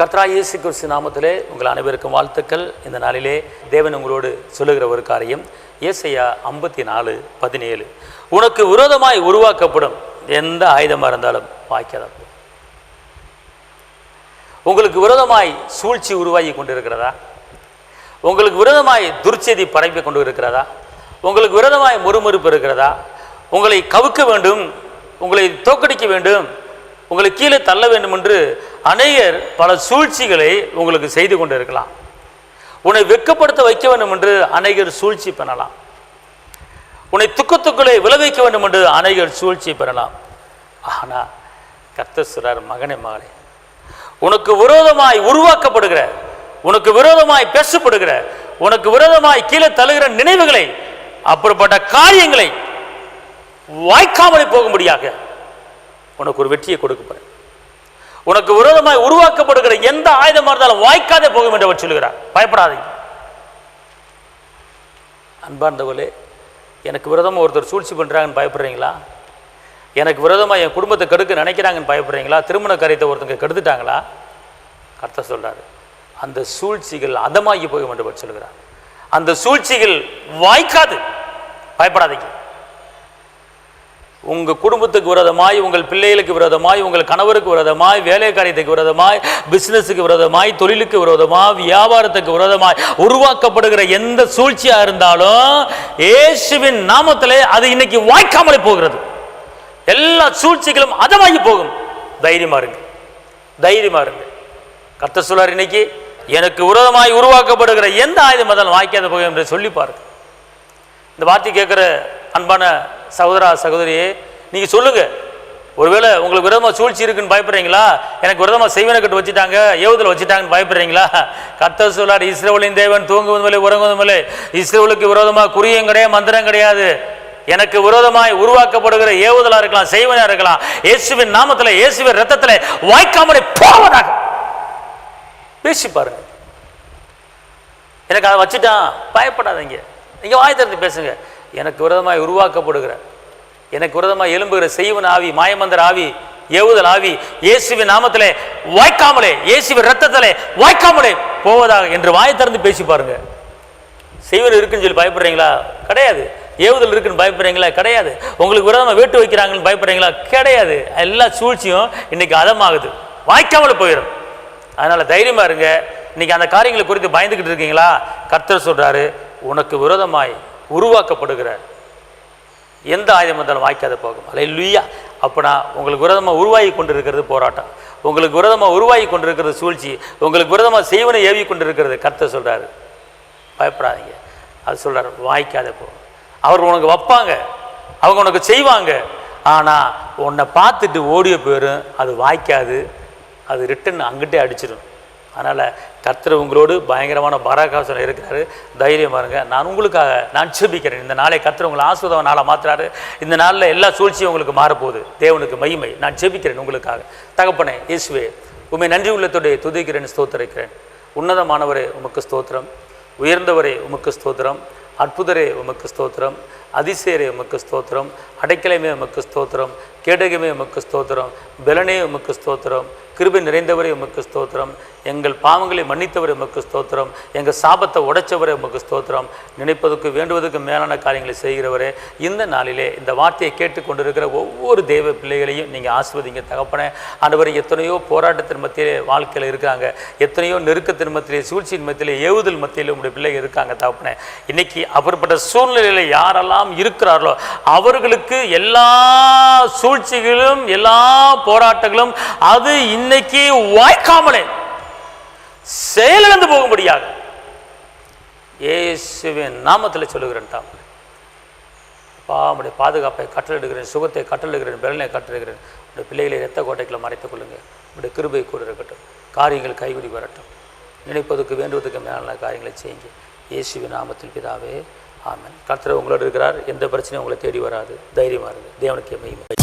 கத்ரா இயேசு கிறிஸ்து நாமத்திலே உங்கள் அனைவருக்கும் வாழ்த்துக்கள். இந்த நாளிலே தேவன் உங்களோடு சொல்லுகிற ஒரு காரியம் ஏசையா ஐம்பத்தி நாலு பதினேழு. உனக்கு விரோதமாய் உருவாக்கப்படும் எந்த ஆயுதமாக இருந்தாலும் வாய்க்காத? உங்களுக்கு விரோதமாய் சூழ்ச்சி உருவாகி கொண்டிருக்கிறதா? உங்களுக்கு விரோதமாய் துர்ச்செய்தி பரப்பி கொண்டு இருக்கிறதா? உங்களுக்கு விரோதமாய் முறுமுறுப்பு இருக்கிறதா? உங்களை கவுக்க வேண்டும் உங்களை தோக்கடிக்க வேண்டும் உங்களை கீழே தள்ள வேண்டும் என்று அநேகர் பல சூழ்ச்சிகளை உங்களுக்கு செய்து கொண்டு இருக்கலாம் உன்னை வெட்கப்படுத்த வைக்க வேண்டும் என்று அநேகர் சூழ்ச்சி பண்ணலாம் உன்னை துக்கத்துக்குள்ளே விளைவிக்க வேண்டும் என்று அநேகர் சூழ்ச்சி பெறலாம். ஆனால் கர்த்தஸ்வரர் மகனே மகளே உனக்கு விரோதமாய் உருவாக்கப்படுகிற உனக்கு விரோதமாய் பேசப்படுகிற உனக்கு விரோதமாய் கீழே தழுகிற நினைவுகளை அப்படிப்பட்ட காரியங்களை வாய்க்காமலே போகும்படியாக உனக்கு ஒரு வெற்றியை கொடுக்கப்படும் உனக்கு விரோதமாய் உருவாக்கப்படுகிற எந்த ஆயுதமாக இருந்தாலும் வாய்க்காதே போகும் என்று அவர் சொல்லுகிறார். பயப்படாதீங்க. அன்பார்ந்தவர்களே எனக்கு விரோதமாக ஒருத்தர் சூழ்ச்சி பண்ணுறாங்கன்னு பயப்படுறீங்களா? எனக்கு விரோதமாக என் குடும்பத்தை கெடுக்க நினைக்கிறாங்கன்னு பயப்படுறீங்களா? திருமண காரியத்தை ஒருத்தங்க கெடுத்துட்டாங்களா? கர்த்தர் சொல்கிறாரு அந்த சூழ்ச்சிகள் அதமாகி போகும் என்று அவர் அந்த சூழ்ச்சிகள் வாய்க்காது. பயப்படாதீங்க. உங்கள் குடும்பத்துக்கு விரோதமாய் உங்கள் பிள்ளைகளுக்கு விரோதமாய் உங்கள் கணவருக்கு விரோதமாய் வேலை காரியத்துக்கு விரோதமாய் பிஸ்னஸுக்கு விரோதமாய் தொழிலுக்கு விரோதமாய் வியாபாரத்துக்கு விரோதமாய் உருவாக்கப்படுகிற எந்த சூழ்ச்சியாக இருந்தாலும் இயேசுவின் நாமத்திலே அது இன்னைக்கு வாய்க்காமலே போகிறது. எல்லா சூழ்ச்சிகளும் அதமாகி போகும். தைரியமா இருங்க. தைரியமா இருங்க. கத்த சொல்லார் இன்னைக்கு எனக்கு விரோதமாய் உருவாக்கப்படுகிற எந்த ஆயுதம் இருந்தாலும் வாய்க்காத போகும் என்று சொல்லி பாருங்க. இந்த வார்த்தை கேட்குற அன்பான சகோதரா சகோதரியே நீங்கள் சொல்லுங்க. ஒருவேளை உங்களுக்கு விரோதமாக சூழ்ச்சி இருக்குன்னு பயப்படுறீங்களா? எனக்கு விரோதமாக செய்வனை கட்டு வச்சுட்டாங்க ஏவுதல் வச்சுட்டாங்கன்னு பயப்படுறீங்களா? கத்த சொல்லார் இஸ்ரேவலின் தேவன் தூங்குவது இல்லை உறங்குவது இல்லை இஸ்ரேவலுக்கு விரோதமாக குறியும் கிடையாது மந்திரம் கிடையாது. எனக்கு விரோதமாய் உருவாக்கப்படுகிற ஏவுதலா இருக்கலாம் செய்வனாக இருக்கலாம். இயேசுவின் நாமத்தில் இயேசுவின் ரத்தத்துல வாய்க்காமலே போவதாக. பேசி பாருங்க. எனக்கு அதை வச்சுட்டான் பயப்படாதீங்க. நீங்க வாய் திறந்து பேசுங்க. எனக்கு விரதமாய் உருவாக்கப்படுகிற எனக்கு விரதமாய் எழும்புகிற செய்வன் ஆவி மாயமந்தர் ஆவி ஏவுதல் ஆவி இயேசுவின் நாமத்திலே வாய்க்காமலே இயேசுவின் ரத்தத்திலே வாய்க்காமலே போவதாக என்று வாய் திறந்து பேசி பாருங்க. செய்வன் இருக்குன்னு சொல்லி பயப்படுறீங்களா? கிடையாது. ஏவுதல் இருக்குன்னு பயப்படுறீங்களா? கிடையாது. உங்களுக்கு விரதமாக வேட்டு வைக்கிறாங்கன்னு பயப்படுறீங்களா? கிடையாது. எல்லா சூழ்ச்சியும் இன்னைக்கு அதமாகுது. வாய்க்காமல் போயிடும் அதனால தைரியமா இருங்க. இன்னைக்கு அந்த காரியங்களை குறித்து பயந்துக்கிட்டு இருக்கீங்களா? கர்த்தர் சொல்றாரு உனக்கு விரோதமாய் உருவாக்கப்படுகிற எந்த ஆயுதம் வந்தாலும் வாய்க்காத போகும். அலை லுய்யா அப்பனா உங்களுக்கு விரதமாக உருவாகி கொண்டிருக்கிறது போராட்டம். உங்களுக்கு விரதமாக உருவாகி கொண்டிருக்கிறது சூழ்ச்சி. உங்களுக்கு விரதமாக செய்வனை ஏவி கொண்டிருக்கிறது. கர்த்தர் சொல்கிறாரு பயப்படாதீங்க. அது சொல்கிறார் வாய்க்காத போகும். அவர் உனக்கு வைப்பாங்க. அவங்க உனக்கு செய்வாங்க. ஆனால் உன்னை பார்த்துட்டு ஓடிய போயிடும் அது வாய்க்காது. அது ரிட்டன் அங்கிட்டே அடிச்சிடும். அதனால் கர்த்தர் உங்களோடு பயங்கரமான பராகாசனம் இருக்கிறாரு. தைரியம் பாருங்கள் நான் உங்களுக்காக நான் செபிக்கிறேன் இந்த நாளை கர்த்தர் உங்களை ஆசுதவ நாளாக மாற்றுறாரு இந்த நாளில் எல்லா சூழ்ச்சியும் உங்களுக்கு மாறப்போகுது. தேவனுக்கு மகிமை. நான் செபிக்கிறேன் உங்களுக்காக. தகப்பனே இயேசுவே உண்மை நன்றி உள்ளத்தோடைய துதிக்கிறேன் ஸ்தோத்தரிக்கிறேன். உன்னதமானவரே உமக்கு ஸ்தோத்திரம். உயர்ந்தவரே உமக்கு ஸ்தோத்திரம். அற்புதரே உமக்கு ஸ்தோத்திரம். அதிசயரே உமக்கு ஸ்தோத்திரம். அடைக்கலமே உமக்கு ஸ்தோத்திரம். கேடகமே உமக்கு ஸ்தோத்திரம். பெலனே உமக்கு ஸ்தோத்திரம். கிருபை நிறைந்தவரே உமக்கு ஸ்தோத்திரம். எங்கள் பாவங்களை மன்னித்தவரை உமக்கு ஸ்தோத்திரம். எங்கள் சாபத்தை உடைச்சவரே உமக்கு ஸ்தோத்திரம். நினைப்பதற்கு வேண்டுவதற்கு மேலான காரியங்களை செய்கிறவரே இந்த நாளிலே இந்த வார்த்தையை கேட்டுக்கொண்டிருக்கிற ஒவ்வொரு தெய்வ பிள்ளைகளையும் நீங்கள் ஆஸ்வதிங்க தகப்பனே. ஆண்டவர் எத்தனையோ போராட்டத்தின் மத்தியிலே வாழ்க்கையில் இருக்காங்க. எத்தனையோ நெருக்கத்தின் மத்தியிலே சூழ்ச்சியின் மத்தியிலே ஏவுதல் மத்தியிலே உங்களுடைய பிள்ளைகள் இருக்காங்க தகப்பனே. இன்னைக்கு அப்படிப்பட்ட சூழ்நிலையில் யாரெல்லாம் இருக்கிறார்களோ அவர்களுக்கு எல்லா சூழ்ச்சிகளும் எல்லா போராட்டங்களும் அது இன்னைக்கு வாய்க்காமலே செயலிழந்து போகும்படியாக இயேசுவின் நாமத்தில் சொல்லுகிறேன் தாம் அப்பா பாதுகாப்பை கட்டளிடுகிறேன் சுகத்தை கட்டளிடுகிறேன் பலனை கட்டளிடுகிறேன் உடைய பிள்ளைகளை ரத்த கோட்டைக்குள்ள மறைத்துக் கொள்ளுங்கள். உடைய கிருபை கூட இருக்கட்டும். காரியங்கள் கைவிடி வரட்டும். நினைப்பதற்கு வேண்டுவதற்கு மேலான காரியங்களை செய்யுங்க இயேசுவின் நாமத்தில் பிதாவே ஆமன். கர்த்தர் உங்களோடு இருக்கிறார். எந்த பிரச்சனையும் உங்களை தேடி வராது. தைரியமாக இருங்க. தேவனுக்கு மகிமை.